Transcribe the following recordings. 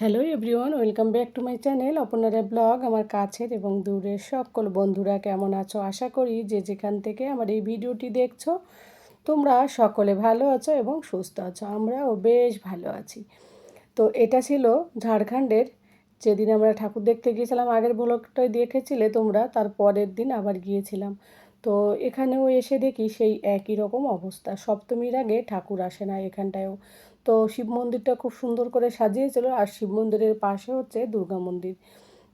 Hello everyone welcome back to my channel অপনারা blog আমার কাছের এবং দূরের সকল বন্ধুরা কেমন আছো? আশা করি যে যেখান থেকে আমার এই ভিডিওটি দেখছ, তোমরা সকলে ভালো আছো এবং সুস্থ আছো, আমরাও বেশ ভালো আছি। তো এটা ছিল ঝাড়খণ্ডের, যেদিন আমরা ঠাকুর দেখতে গিয়েছিলাম, আগের ব্লগটাই দেখেছিলে তোমরা, তার পরের দিন আবার গিয়েছিলাম। তো এখানেও এসে দেখি সেই একই রকম অবস্থা, সপ্তমীর আগে ঠাকুর আসে না এখানটায়ও। তো শিব মন্দিরটা খুব সুন্দর করে সাজিয়েছিল আর শিব মন্দিরের পাশে হচ্ছে দুর্গা মন্দির।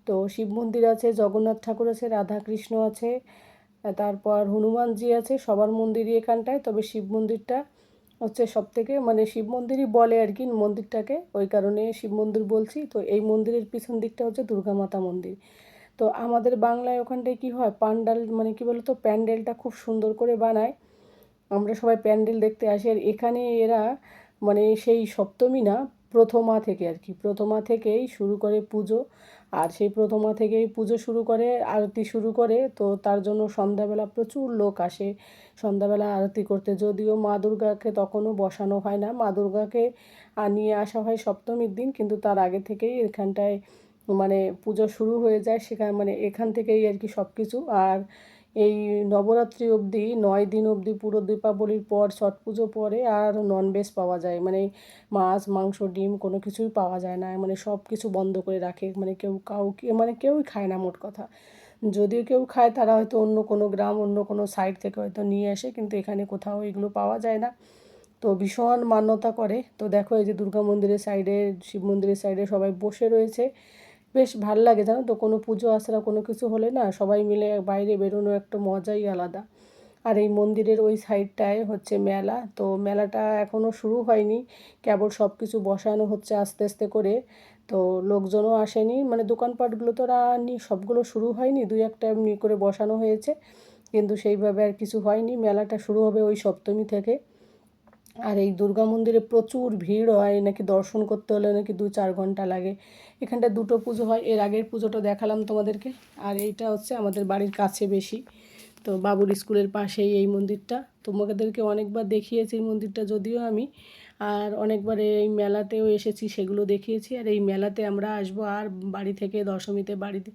তো শিব মন্দির আছে, জগন্নাথ ঠাকুর আছে রাধা কৃষ্ণ আছে, তারপর হনুমানজি আছে, সবার মন্দিরই এখানটায়। তবে শিব মন্দিরটা হচ্ছে সব থেকে মানে শিব মন্দিরই বলে আর কি মন্দিরটাকে, ওই কারণে শিব মন্দির বলছি। তো এই মন্দিরের পিছন দিকটা হচ্ছে দুর্গা মাতা মন্দির। তো আমাদের বাংলায় ওখানটায় কি হয়, পান্ডাল মানে কি বলতো, প্যান্ডেলটা খুব সুন্দর করে বানায়। আমরা সবাই প্যান্ডেল দেখতে আসি। আর এখানে এরা মানে সেই সপ্তমী না, প্রথমা থেকে আর কি। প্রথমা থেকেই শুরু করে পুজো। আর সেই প্রথমা থেকেই পুজো শুরু করে, আরতি শুরু করে। তো তার জন্য সন্ধ্যাবেলা প্রচুর লোক আসে সন্ধ্যাবেলা আরতি করতে। যদিও মা দুর্গাকে তখনও বসানো হয় না। মা দুর্গাকে নিয়ে আসা হয় সপ্তমীর দিন। কিন্তু তার আগে থেকেই এখানটায় মানে পুজো শুরু হয়ে যায়। সেখানে মানে এখান থেকেই আর কি সব কিছু আর এই নবরাত্রি অবধি, নয় দিন অবধি পুরো দীপাবলির পর, ছট পুজো পরে আর ননভেজ পাওয়া যায়। মানে মাছ, মাংস, ডিম কোনো কিছুই পাওয়া যায় না। মানে সব কিছু বন্ধ করে রাখে। মানে কেউ কাউকে মানে কেউই খায় না মোট কথা। যদিও কেউ খায়, তারা হয়তো অন্য কোনো গ্রাম, অন্য কোনো সাইড থেকে হয়তো নিয়ে আসে, কিন্তু এখানে কোথাও এগুলো পাওয়া যায় না। তো ভীষণ মান্যতা করে। তো দেখো, এই যে দুর্গা মন্দিরের সাইডে শিব মন্দিরের সাইডে সবাই বসে রয়েছে। বেশ ভালো লাগে জানো তো? কোনো পুজো আসারা কোনো কিছু হলে না সবাই মিলে বাইরে বেরোনো একটা মজাই আলাদা। আর এই মন্দিরের ওই সাইডটায় হচ্ছে মেলা। তো মেলাটা এখনও শুরু হয়নি। কেবল সব কিছু বসানো হচ্ছে আস্তে আস্তে করে। তো লোকজনও আসেনি। মানে দোকানপাটগুলো তো আর সবগুলো শুরু হয়নি। দুই একটা এমনি করে বসানো হয়েছে। কিন্তু সেইভাবে আর কিছু হয়নি। মেলাটা শুরু হবে ওই সপ্তমী থেকে। আর এই দুর্গা মন্দিরে প্রচুর ভিড় হয়, নাকি দর্শন করতে হলে নাকি দু চার ঘণ্টা লাগে। এখানটা দুটো পুজো হয়, এর আগের পুজোটা দেখালাম তোমাদেরকে। আর এইটা হচ্ছে আমাদের বাড়ির কাছে বেশি। তো বাবুর স্কুলের পাশেই এই মন্দিরটা। তোমাদেরকে অনেকবার দেখিয়েছি এই মন্দিরটা যদিও আমি। আর অনেকবার এই মেলাতেও এসেছি, সেগুলো দেখিয়েছি। আর এই মেলাতে আমরা আসব আর বাড়ি থেকে দশমীতে বাড়িতে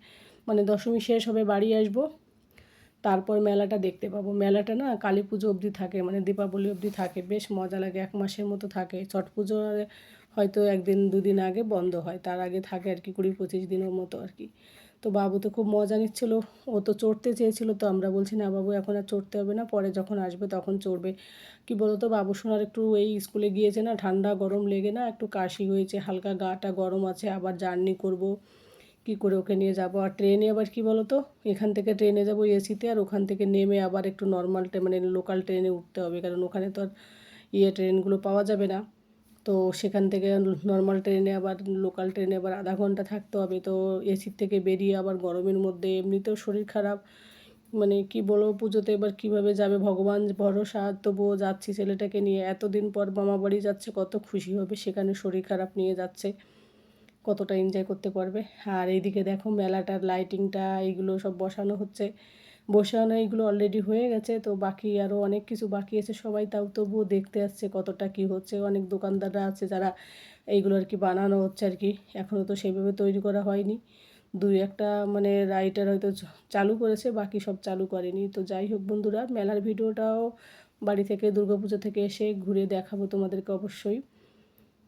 মানে দশমী শেষ হবে বাড়ি আসব। তারপর মেলাটা দেখতে পাবো। মেলাটা না কালী পুজো অবধি থাকে মানে দীপাবলি অবধি থাকে, বেশ মজা লাগে, এক মাসের মতো থাকে। ছট পুজো হয়তো একদিন, দুদিন আগে বন্ধ হয়, তার আগে থাকে আর কি, কুড়ি, পঁচিশ দিনের মতো আর কি। তো বাবু তো খুব মজা নিচ্ছিল, ও তো চড়তে চেয়েছিল, তো আমরা বলছি, না বাবু, এখন আর চড়তে হবে না, পরে যখন আসবে তখন চড়বে। কি বলতো বাবু সোনার একটু এই স্কুলে গিয়েছে না, ঠান্ডা গরম লেগে না একটু কাশি হয়েছে, হালকা গাটা গরম আছে, আবার জার্নি করব। কি করে ওকে নিয়ে যাব? আর ট্রেনে আবার কি বলো তো এখান থেকে ট্রেনে যাব এসিতে আর ওখান থেকে নেমে আবার একটু নর্মাল মানে লোকাল ট্রেনে উঠতে হবে। কারণ ওখানে তো আর ইয়ে ট্রেনগুলো পাওয়া যাবে না। তো সেখান থেকে নর্মাল ট্রেনে আবার লোকাল ট্রেনে আবার আধা ঘণ্টা থাকতে হবে। তো এসির থেকে বেরিয়ে আবার গরমের মধ্যে এমনিতেও শরীর খারাপ। মানে কি বলব, পুজোতে এবার কীভাবে যাবে? ভগবান ভরসা, তবুও যাচ্ছি ছেলেটাকে নিয়ে। এতদিন পর মামা বাড়ি যাচ্ছে, কত খুশি হবে। সেখানে শরীর খারাপ নিয়ে যাচ্ছে। কতটা এনজয় করতে পারবে। আর এইদিকে দেখো মেলাটার লাইটিংটা এইগুলো সব বসানো হচ্ছে। বসানো এইগুলো অলরেডি হয়ে গেছে, তো বাকি আরও অনেক কিছু বাকি আছে সবাই, তাও তবুও দেখতে আসছে কতটা কি হচ্ছে। অনেক দোকানদাররা আছে যারা এইগুলো আর কি বানানো হচ্ছে আর কি এখনও তো সেইভাবে তৈরি করা হয়নি। দুই একটা মানে রাইটার হয়তো চালু করেছে, বাকি সব চালু করেনি। তো যাই হোক বন্ধুরা, মেলার ভিডিওটাও বাড়ি থেকে দুর্গাপুজো থেকে এসে ঘুরে দেখাবো তোমাদেরকে অবশ্যই।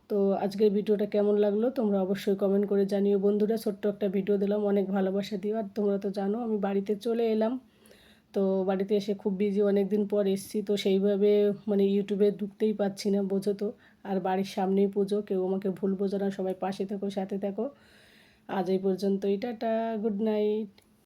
তো আজকের ভিডিওটা কেমন লাগল তোমরা অবশ্যই কমেন্ট করে জানিও। বন্ধুরা, ছোট্ট একটা ভিডিও দিলাম, অনেক ভালোবাসা দিও। আর তোমরা তো জানো, আমি বাড়িতে চলে এলাম। তো বাড়িতে এসে খুব বিজি অনেক দিন পর এসছি, তো সেইভাবে মানে ইউটিউবে ঢুকতেই পাচ্ছি না, বোঝো তো। আর বাড়ির সামনেই পুজো, কেউ আমাকে ভুল বোঝো না, সবাই পাশে থাকো, সাথে থাকো। আজ এই পর্যন্তই, টাটা গুড নাইট